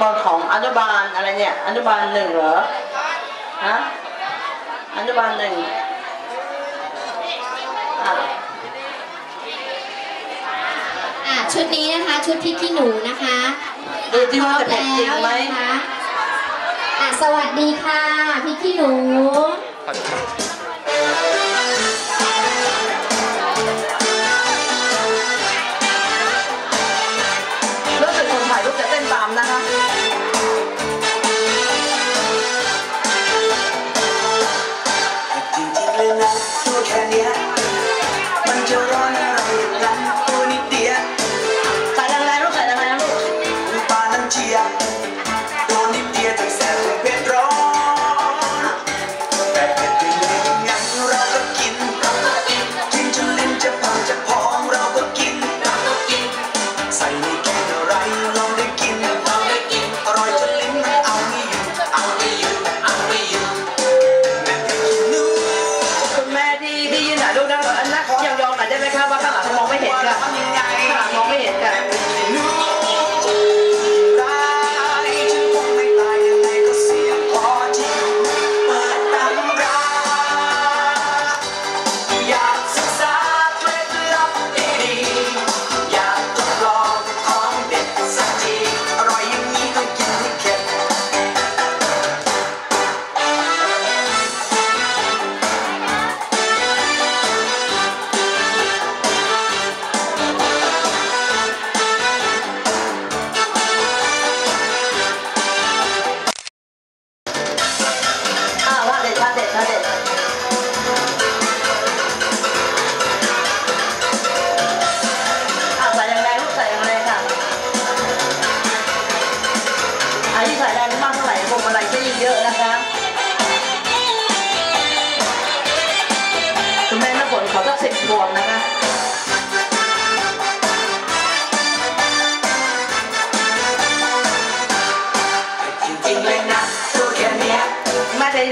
บอลของอนุบาลอะไรเนี่ยอนุบาลหนึ่งเหรอฮะอนุบาลหนึ่งอะอะชุดนี้นะคะชุดพริกขี้หนูนะคะดูที่ว่าจะเผ็ดจริงไหมนะคะอะสวัสดีค่ะพริกขี้หนู ตัวแค่เนี้ยมันจะร้อนอะไรอย่างนั้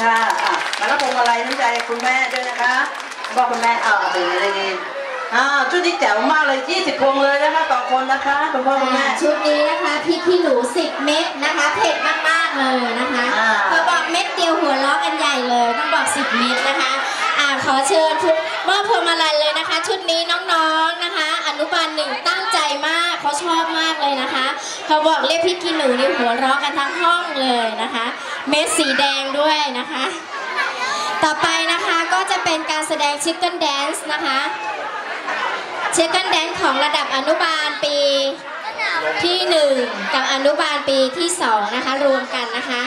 ค่ะอะมารับพวงมาลัยน้ำใจคุณแม่ด้วยนะคะบอกคุณแม่เอาดีเลยดีอ่าชุดนี้แจ๋วมากเลย 20พวงเลยนะคะต่อคนนะคะคุณพ่อคุณแม่อะชุดนี้นะคะพริกขี้หนู 10 เม็ดนะคะเผ็ดมากๆเลยนะคะอ่าพอบอกเม็ดเดียวหัวล้อกันใหญ่เลยต้องบอก 10 เม็ดนะคะอ่าขอเชิญทุกมอบพวงมาลัยเลยนะคะ ชุดนี้น้องๆนะคะ อนุบาลหนึ่งตั้งใจ มากเขาชอบมากเลยนะคะ เขาบอกเรียกพริกขี้หนูนี่หัวเราะกันทั้งห้องเลยนะคะ เม็ดสีแดงด้วยนะคะ ต่อไปนะคะก็จะเป็นการแสดงชิคเก้นแดนซ์นะคะเชคเกันแดนของระดับอนุบาลปีที่ 1 กับอนุบาลปีที่ 2 นะคะ รวมกันนะคะ